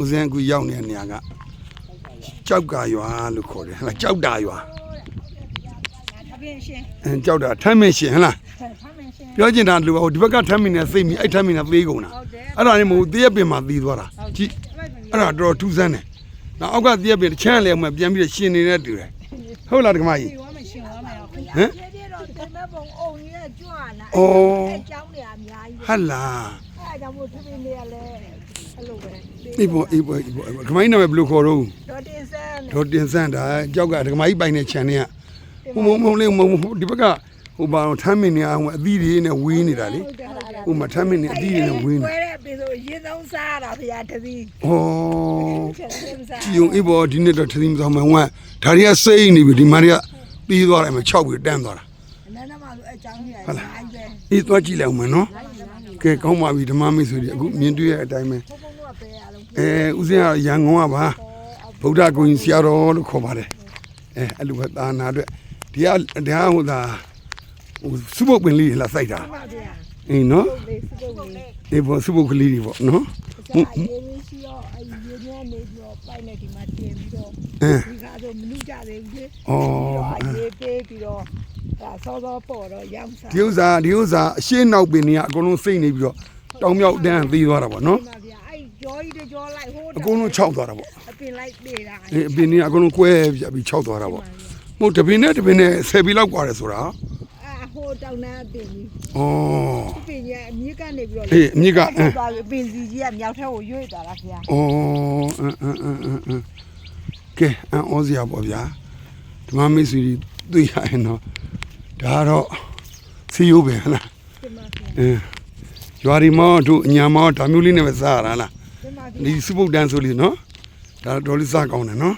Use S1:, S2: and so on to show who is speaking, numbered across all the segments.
S1: ဦးဇင်းအခုရောက်နေတဲ့နေရာကကြောက်ကရွာလို့ခေါ်တယ်ဟဲ့လားကြောက်တာရွာ
S2: ထပ်ပြင်ရှင်
S1: အဲကြောက်တာထမ်းမင်းရှင်ဟဲ့လား
S2: ထပ်မင်းရှင်
S1: ပြောချင်တာလူကဟိုဒီဘက်ကထမ်းမင်းနဲ့သိမိအဲ့ထမ်းမင်းနဲ့သေးကုန်တာ
S2: ဟုတ်တယ်
S1: အဲ့ဒါနဲ့မဟုတ်သေးရပင်မှာသေးသွားတာကြည့်အဲ့ဒါတော်တော်ထူးဆန်းတယ်နောက်အောက်ကသေးရပင်တစ်ချမ်းလည်းမှပြန်ပြီးတော့ရှင်နေတဲ့တူတယ်ဟုတ်လားဒကမကြီး
S2: ဒီဝမ်းမရှင်ဝမ်းမရော
S1: ဟမ်
S2: ပြည့်ပြည့်တော့တင်မဲ့ပုံအုံကြီးကကြွလာ
S1: အော်
S2: အဲကြောင်းနေအများကြီး
S1: ဟတ်လား
S2: အဲ့ကြောင့်မို့ဖြစ်ပြီးနေရလဲအဲ့လိုပဲ
S1: အေးပေါ်အေးပေါ်အေးပေါ်ခမိုင်းနာမည်ဘယ်လိုခေါ်တော့
S2: ဒေါ်တင်ဆန်း
S1: ဒေါ်တင်ဆန်းဒါကြောက်ကဓမ္မကြီးပိုင်တဲ့ခြံထဲကဟိုမုံမုံလေးမုံဒီဘက်ကဟိုဘာထမ်းမင်းနေအောင်အသီးတွေနဲ့ဝေးနေတာလေဟိုမှာထမ်းမင်းနေအသီးတွေနဲ့ဝေးနေပွဲ
S2: တဲ့ပြီဆိုရေသုံးစားတာဗျာတသီး
S1: ဟောဒီုံအေးပေါ်ဒီနေ့တော့တသီးမစားမှန်ဝမ်းဒါတွေကစိတ်နေပြီဒီမာတွေကပြီးသွားတယ်မှ6ပြီတန်းသွားတာ
S2: နန်းနမဆိုအကြောင်းကြီးအဲ့ဒါ
S1: အေးသွားကြည့်လိုက်အောင်မနော် ကဲကောင်းပါပြီဓမ္မမိတ်ဆွေတွေအခုမြင်တွေ့ရတဲ့အတိုင်းပဲ
S2: ဘုံဘုံကပဲရအောင်
S1: အဲဦးဇင်းကရန်ကုန်ကပါဗုဒ္ဓဂုံကြီးဆရာတော်လို့ခေါ်ပါတယ်အဲအဲ့လိုပဲသာနာအတွက်ဒီကဒီကဟိုသာဟိုစုပုတ်ပင်လေးလာစိုက်တာ
S2: ပါဗျာ
S1: အေးနော်
S2: လေးစပုတ်လေး
S1: အေးပေါ်စုပုတ်ကလေးတွေပေါ့နော်
S2: ကျအရေးလေးရှိတော့အရေးနဲ့နေပြီးတော့ပိုက်နေဒီမှာတင်ပြီးတော့
S1: အင်း
S2: ဒီကားတော့မနုကြသေးဘူးလေ
S1: ဩ
S2: အရေးပေးပြီးတော့ ဒါစောစောပေါ်တော့ရောင်းစား
S1: ဒီဥစ္စာဒီဥစ္စာအရှင်းနောက်ပင်တွေကအကုန်လုံးစိတ်နေပြီးတော့တောင်မြောက်တန်းသေးသွားတာပေါ့နော်
S2: ပါဗျာအဲ့ကြောကြီးတကြောလိုက်ဟိုး
S1: အကုန်လုံးခြောက်သွားတာပေါ့
S2: အပင်လိုက်သေးတာ
S1: အေးအပင်တွေကအကုန်လုံးကွဲပြပြီးခြောက်သွားတာပေါ့မဟုတ်တပင်နဲ့တပင်နဲ့ဆယ်ပြီးလောက်กว่าတယ်ဆိုတာ
S2: အာဟိုတောင်းနာအပင်ကြီး
S1: ဩ
S2: အပင်ကြီးအမြင့်ကနေပြီးတော့
S1: အေးအမြစ်ကအင်း
S2: သွားပြီးအပင်စီကြီးကမြောက်ထက်ကိုရွေ့သွားတာခင်ဗျာ
S1: ဩအင်းအင်းအင်းအင်းအင်းကဲအန်ဩစရာပေါ့ဗျာဓမ္မမိတ်ဆွေတွေတွေ့ရရင်တော့ ဒါကတော့စီယိုးပဲဟလား
S2: ဒီမှာခင်
S1: အင်းရွာဒီမောတို့အညာမောဒါမျိုးလေးနဲ့ပဲစားရတာလား
S2: ဒီမှာခင်
S1: ဒီစုပုတ်တန်းဆိုလေးနော်ဒါတော့လေးစားကောင်းတယ်နော်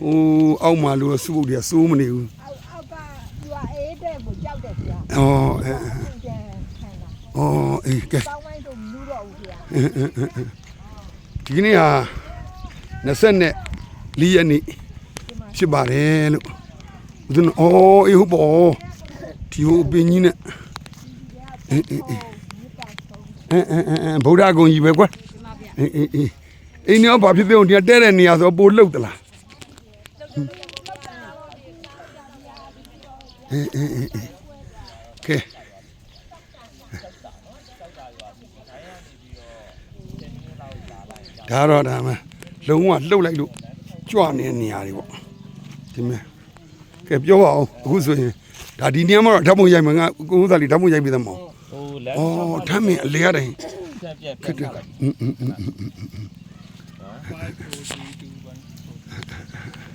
S1: ဟိုအောက်မှာလို့စုပုတ်တွေကစိုးမနေဘူး
S2: အောက်အောက်ကသူကအေးတဲ့ကိုကြောက်တယ်ခင်ဗျာ
S1: ဩအဲ
S2: ကျန်ခံတာ
S1: ဩအေးကဲ
S2: တောင်းပိုင်းတော့မလူတော့ဘူးခင်ဗျာ
S1: ဒီကနေ့ဟာ20နဲ့4ရက်နေ့ဖြစ်ပါတယ်လို့ဦးဇင်းဩအေးဟုတ်ပေါ့ ဒီဟိုအပင်ကြီးနဲ့အေးအေးအေးအဲအဲအဲအဲဗုဒ္ဓဂုံကြီးပဲကွာအေးအေးအေးအိမ်တော့ဘာဖြစ်ပြုံးဒီကတဲ့တဲ့နေရာဆိုပိုလှုပ်သလားအေးအေးအေးအေးကဲဒါတော့ဒါမှလုံးဝလှုပ်လိုက်လို့ကြွနေတဲ့နေရာတွေပေါ့ဒီမဲ့ကဲပြောပါအောင်အခုဆိုရင် ဒါဒီနေရာမှာတော့ဓာတ်ပုံရိုက်မှာငါကိုဦးသားလေးဓာတ်ပုံရိုက်ပြီးသားမဟုတ်
S3: ဟိုလမ်း
S1: ဩဓာတ်မင်အလေရတိုင်း
S3: ဆက်ပြက်
S1: ခက်တယ်อืมอืมอืมอืม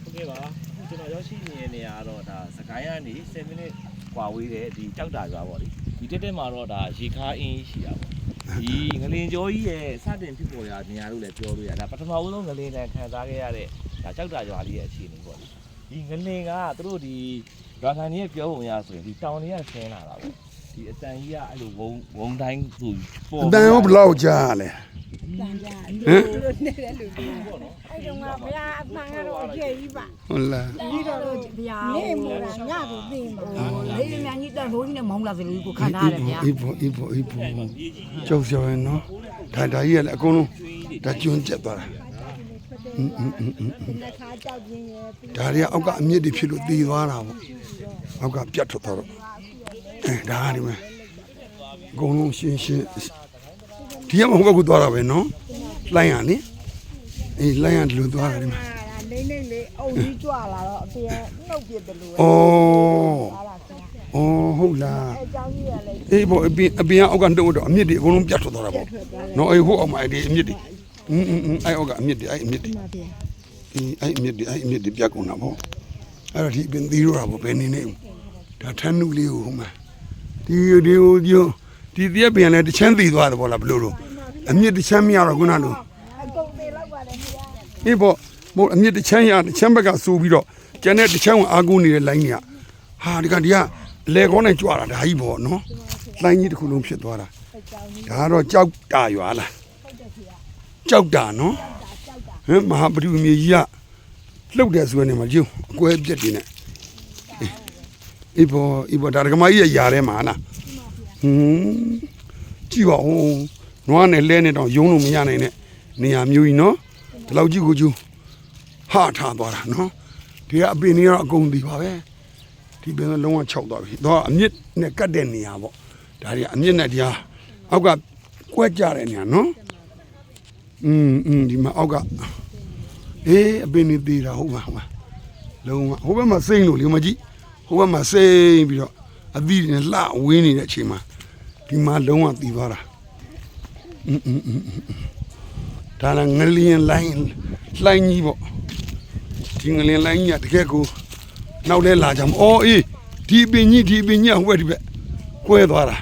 S3: โอเคပါကျွန်တော်ရောက်ရှိနေတဲ့နေရာကတော့ဒါစကိုင်းကနေ7မိနစ်กว่าဝေးတယ်ဒီကြောက်တာရွာပေါ့လေဒီတက်တက်မှာတော့ဒါရေခါအင်းရှိတာပေါ့ဒီငလင်ကျော်ကြီးရဲ့စတင်ဖြစ်ပေါ်ရာနေရာလို့လည်းပြောလို့ရဒါပထမဦးဆုံးငလင်တန်ခံစားခဲ့ရတဲ့ဒါကြောက်တာရွာလေးရဲ့အခြေအနေပေါ့လေဒီငလင်ကသူတို့ဒီ ရွာခံကြီးရဲ့ပြောပုံအရဆိုရင်ဒီတောင်တွေကဆင်းလာတာပေါ့ဒီအတန်ကြီးကအဲ့လိုဝုံဝုံတိုင်းသူပေါ်
S1: အတန်ရောဘယ်လောက်ကြာလဲ
S2: တန်ကြာလို့နဲ့လည်းလူကြီးပေါ့နော်အဲ့တော့ငါဘုရားအမှန်ကတော့အကျယ်ကြီးပါ
S1: ဟုတ်လား
S4: ဒီတော့လို့ဘုရား
S2: နေမလားညကိုသိမှာ
S4: လေမြန်ကြီးတန်ဘိုးကြီးနဲ့မောင်းလာစလူကိုခံထားရတယ်ဗျာ
S1: အေးပေါ့အေးပေါ့အေးပေါ့ကြောက်ကြောက်ရယ်နော်ဒါဒါကြီးကလည်းအကုန်လုံးဒါကျွန်းကျက်သွားတာ
S2: နှစ်ခါကြောက်ခြင်းရဲ့ပြီး
S1: ဒါတွေကအောက်ကအမြင့်တွေဖြစ်လို့တည်သွားတာပေါ့အောက်ကပြတ်ထွက်သွားတော့အဲဒါကဒီမှာအကုန်လုံးရှင်းရှင်းဒီကမှဟိုဘက်ကသွားတာပဲနော်လိုင်းရလေအေးလိုင်းရဒီလိုသွားတာဒီမှာ
S2: အာနေနေလေးအုံကြီးကြွလာတော့အပြင်နှုတ်ပြတယ်လို့
S1: ဩ
S2: ပါလားခင်ဗျာ
S1: ဩဟုတ်လား
S2: အဲကြောင်းကြီးကလည်း
S1: အေးပေါ့အပြင်အပြင်အောက်ကနှုတ်တော့အမြင့်တွေအကုန်လုံးပြတ်ထွက်သွားတာပေါ့နော်အေးဟိုအောက်မှာအဲ့ဒီအမြင့်တွေ อืมอืมအဲ့အောက်ကအမြင့်တွေအဲ့အမြင့်တွေ
S2: ပါဗျာ
S1: အေးအဲ့အမြင့်တွေအဲ့အမြင့်တွေပြတ်ကုန်တာပေါ့အဲ့တော့ဒီအပြင်သီးတော့တာပေါ့ဘယ်နေနေဒါထန်းနုလေးကိုဟိုမှာဒီဒီဟိုဒီဒီတရက်ပြန်လဲတစ်ချမ်းသီသွားတယ်ပေါ့လားဘလို့လို့အမြင့်တစ်ချမ်းမရတော့ခုနလို
S2: အကုန်သေးလောက်ပါတယ်ခင်ဗျာ
S1: အေးပေါ့မို့အမြင့်တစ်ချမ်းရတစ်ချမ်းဘက်ကစူပြီးတော့ကျန်တဲ့တစ်ချမ်းကိုအာကူနေတဲ့လိုင်းကြီးကဟာဒီကဒီကအလဲကောင်းနဲ့ကြွတာဒါကြီးပေါ့နော်လိုင်းကြီးတစ်ခုလုံးဖြစ်သွားတာ ဒါကတော့ကြောက်တာရွာလား ကြောက်တာနော်ဟမ်မဟာပရိမြေကြီးကလှုပ်တယ်ဆိုရင်မှကျုံအကွဲပြက်တွေနဲ့အေးဘောအေးဘောဒါဒကမကြီးရຢာထဲမှာလားဟွန်းကြည့်ပါဦးနွားနဲ့လဲနဲ့တော့ယုံလို့မရနိုင်နဲ့နေရာမျိုးကြီးနော်ဒီလောက်ကြီးကိုကျူဟာထားသွားတာနော်ဒီကအပင်တွေကတော့အကုန်ဒီပါပဲဒီပင်ကလုံးဝခြောက်သွားပြီတော့အမြင့်နဲ့ကတ်တဲ့နေရာပေါ့ဒါတွေကအမြင့်နဲ့တရားအောက်ကကွက်ကြတဲ့နေရာနော် อืมอืมဒီမှာအောက်ကအေးအပင်တွေသေးတာဟုတ်ပါဟုတ်ပါလုံးဝဟိုဘက်မှာစိမ့်လို့လေမကြည့်ဟိုဘက်မှာစိမ့်ပြီးတော့အသီးတွေနဲ့လှဝင်းနေတဲ့အချိန်မှာဒီမှာလုံးဝတည်သွားတာ ဒါလည်းငလျင်လိုင်းလိုင်းကြီးပေါ့ဒီငလျင်လိုင်းကြီးကတကယ်ကိုနောက်လဲလာကြမှာအော်အေးဒီပင်ကြီးဒီပင်ကြီးကဟိုဘက်ဒီဘက်ကွဲသွားတာ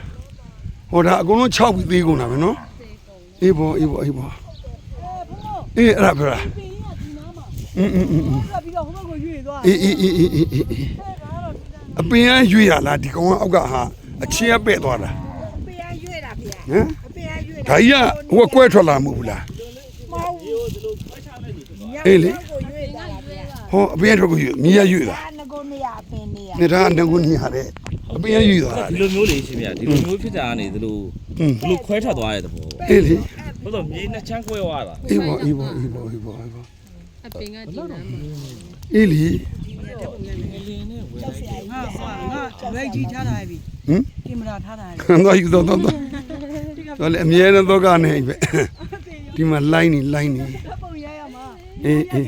S1: ဟောဒါအကုန်လုံး6ပြီးသေးကုန်တာပဲနော်အေးပေါ့အေးပေါ့အေးပေါ့ အေးအဲ့ဒါပြလားอืมอืมอืม
S2: ပြီးတော့ဟိုဘက်ကိုရွေ့သွား
S1: အေးအေးအေးအေးအေးအေးအေးအပင်ကရွေ့ရလားဒီကောင်ကအောက်ကဟာအချင်းကပဲ့သွားတာ
S2: အပင်ကရွေ့တာဗျာ
S1: ဟမ်
S2: အပင်ကရွေ့တာ
S1: ဒါကြီးကဟိုကကွဲထွက်လာမှုဘူးလား
S2: မဟုတ်ဘူး
S1: အေးလေ
S2: ကိုရွေ့တာဗျာ
S1: ဟောအပင်ထွက်ကိုရွေ့မြည်ရရွေ့တာ
S2: ဒါငကိုနေရအပင်နေရ
S1: နေတာငကုနေရတဲ့အပင်ရရွေ့သွားတာ
S3: ဒီ
S1: လေ
S3: လိုမျိုးလေးရှင်ဗျဒီလိုမျိုးဖြစ်တာကနေဒီလို
S1: อืม
S3: ဒီလိုခွဲထွက်သွားတဲ့သဘော
S1: အေးလေ
S3: ဘယ်လိုမြေနှစ်ချမ်းခွဲသွားတာ
S1: အေးပေါ့အေးပေါ့အေးပေါ့အေးပေါ့အေးပေါ့
S5: အပင်ကဒီနားမှာ
S1: အေးလေ
S6: ငါဟာငါရိုက်ကြီးထားတာပြီ
S1: ဟမ်
S6: ကင်မရာထားတာပြီ
S1: တော့ယူတော့တော့တော့တော့လေအမြဲတမ်းတော့ကနေပဲဒီမှာလိုင်းနေလိုင်းနေ
S6: ပုံရရမှာ
S1: အေးအေး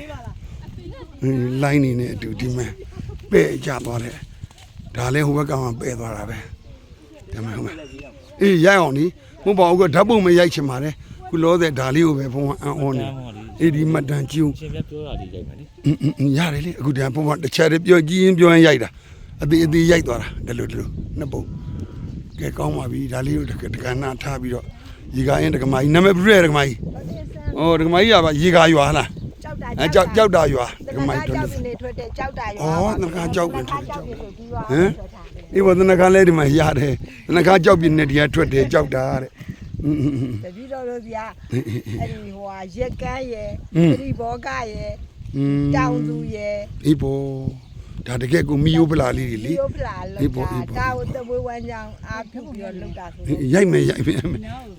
S1: အေးလိုင်းနေနဲ့အတူဒီမှာပဲ့ကြသွားတယ်ဒါလည်းဟိုဘက်ကမှပဲ့သွားတာပဲဒါမှဟုတ်မှာအေးရိုက်အောင်ဒီမဟုတ်ပါဘူးကဓာတ်ပုံမရိုက်ချင်ပါတယ် ခုလောဆယ်ဒါလေးကိုပဲဘုံကအန်အောနေအေးဒီမတန်ကျူး
S3: ရှင်ပြပြောတာဒီရိုက်မယ်လေ
S1: ရတယ်လေအခုတန်းဘုံကတစ်ချက်တည်းပြောကြည့်ရင်ပြောရင်ရိုက်တာအသေးအသေးရိုက်သွားတာဒီလိုဒီလိုနှစ်ပုံကဲကောင်းပါပြီဒါလေးကိုတက္ကနာထားပြီးတော့ရေကားရင်တက္ကမကြီးနာမည်ပြည့်ရတက္ကမကြီးဩတက္ကမကြီးကပါရေကားရွာဟလားအဲကြောက်ကြောက်တာရွာတက္ကမကြီးတို့လေ
S2: ထွက်တဲ့ကြောက်တာရွာ
S1: ဩတက္ကကြောက်ပင်ထွက်ကြောက်ဟမ်ဒီဝဒနာကလည်းဒီမှာရတယ်တက္ကကြောက်ပင်နဲ့ဒီကထွက်တယ်ကြောက်တာတဲ့
S2: တပည့်တော်တို့ဗျာအဲ့ဒီဟိုဟာရက်ကန်းရယ်ပြိဘောကရယ်တောင်သူရယ်
S1: အေးဘောဒါတကယ်ကိုမီယိုပလာလေးတွေလေ
S2: မီယိုပလာလောက်တာဒါကိုတပွေးဝမ်းကြောင်းအားပြုပြီးတော့လောက်တာဆို
S1: ရိုက်မယ်ရိုက်မယ်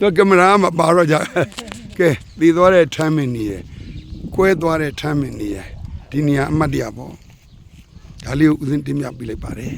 S1: တော့ကင်မရာမှာပါတော့ကြကဲတည်သွားတဲ့ timing နေရယ်ကွဲသွားတဲ့ timing နေရယ်ဒီနေရာအမှတ်တရပေါ့ဒါလေးကိုဦးစင်းတင်ပြပေးလိုက်ပါတယ်